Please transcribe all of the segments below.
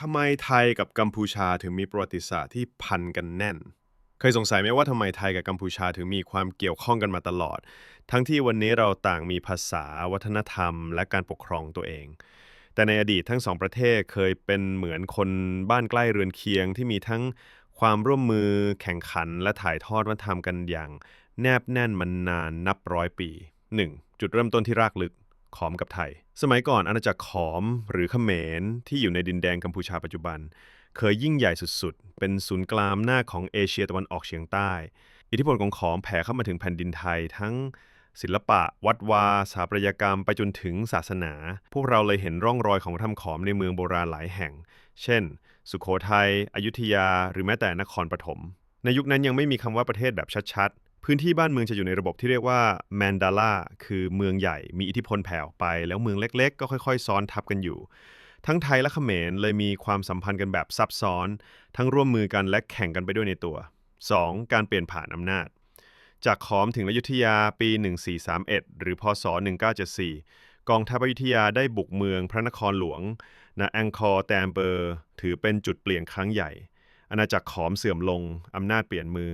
ทำไมไทยกับกัมพูชาถึงมีประวัติศาสตร์ที่พันกันแน่น เคยสงสัยไหมว่าทำไมไทยกับกัมพูชาถึงมีความเกี่ยวข้องกันมาตลอด ทั้งที่วันนี้เราต่างมีภาษา วัฒนธรรม และการปกครองตัวเอง แต่ในอดีตทั้งสองประเทศเคยเป็นเหมือนคนบ้านใกล้เรือนเคียงที่มีทั้งความร่วมมือแข่งขันและถ่ายทอดวัฒนธรรมกันอย่าง แนบแน่นมันนานนับร้อยปี 1. จุดเริ่มต้นที่รากลึก ขอมกับไทย สมัยก่อนอาณาจักรขอมหรือเขมรที่อยู่ในดินแดนกัมพูชาปัจจุบัน เคยยิ่งใหญ่สุดๆ เป็นศูนย์กลางหน้าของเอเชียตะวันออกเฉียงใต้ อิทธิพลของขอมแผ่เข้ามาถึงแผ่นดินไทยทั้งศิลปะ วัดวาสถาปัตยกรรมไปจนถึงศาสนา พวกเราเลยเห็นร่องรอยของวัฒนธรรมขอมในเมืองโบราณหลายแห่ง เช่น สุขโขทัยอยุธยา หรือแม้แต่นครปฐมในยุคนั้นยังไม่มีคำว่าประเทศแบบชัดๆ พื้นที่บ้านเมืองจะอยู่ในระบบที่เรียกว่าแมนดาลาคือเมืองใหญ่มีอิทธิพลแผ่ออกไป แล้วเมืองเล็ก ๆ ก็ค่อย ๆ ซ้อนทับกันอยู่ ทั้งไทยและเขมรเลยมีความสัมพันธ์กันแบบซับซ้อน ทั้งร่วมมือกันและแข่งกันไปด้วยในตัว 2. การเปลี่ยนผ่านอำนาจ จากขอมถึงอยุธยาปี 1431 หรือพศ 1974 กองทัพอยุธยาได้บุกเมืองพระนครหลวงณแองคอร์แตมเบอร์ ถือเป็นจุดเปลี่ยนครั้งใหญ่ อาณาจักรขอมเสื่อมลง อำนาจเปลี่ยนมือ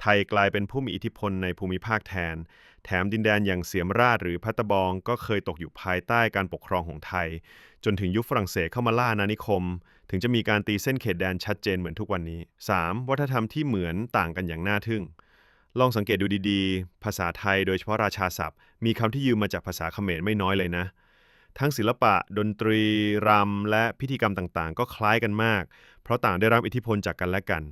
ไทยกลายเป็นผู้มีอิทธิพลในภูมิภาคแทน แถมดินแดนอย่างเสียมราชหรือพัตตบอง ก็เคยตกอยู่ภายใต้การปกครองของไทย จนถึงยุคฝรั่งเศสเข้ามาล่าอาณานิคม ถึงจะมีการตีเส้นเขตแดนชัดเจนเหมือนทุกวันนี้ 3. วัฒนธรรมที่เหมือนต่างกันอย่างน่าทึ่ง ลองสังเกตดูดีๆ ภาษาไทยโดยเฉพาะราชาศัพท์ มีคำที่ยืมมาจากภาษาเขมรไม่น้อยเลยนะ ทั้งศิลปะ ดนตรีรำและพิธีกรรมต่างๆ ก็คล้ายกันมาก เพราะต่างได้รับอิทธิพลจากกันและกัน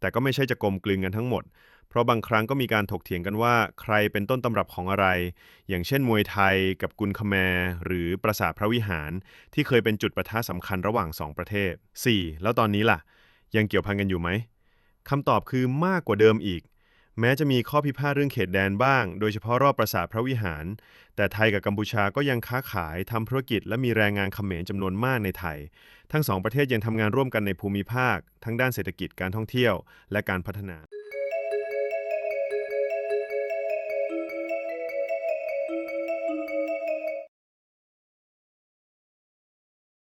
แต่ก็ไม่ใช่จะกลมกลืนกันทั้งหมด เพราะบางครั้งก็มีการถกเถียงกันว่าใครเป็นต้นตำรับของอะไร อย่างเช่นมวยไทยกับกุนคแมร์หรือปราสาทพระวิหาร ที่เคยเป็นจุดประทะสำคัญระหว่างสองประเทศ 4. แล้วตอนนี้ล่ะ ยังเกี่ยวพันกันอยู่ไหมคำตอบคือมากกว่าเดิมอีก แม้จะมีข้อพิพาทเรื่องเขตแดนบ้าง โดยเฉพาะรอบปราสาทพระวิหาร แต่ไทยกับกัมพูชาก็ยังค้าขายทำธุรกิจและมีแรงงานเขมรจำนวนมากในไทย ทั้งสองประเทศยังทำงานร่วมกันในภูมิภาค ทั้งด้านเศรษฐกิจการท่องเที่ยว และการพัฒนา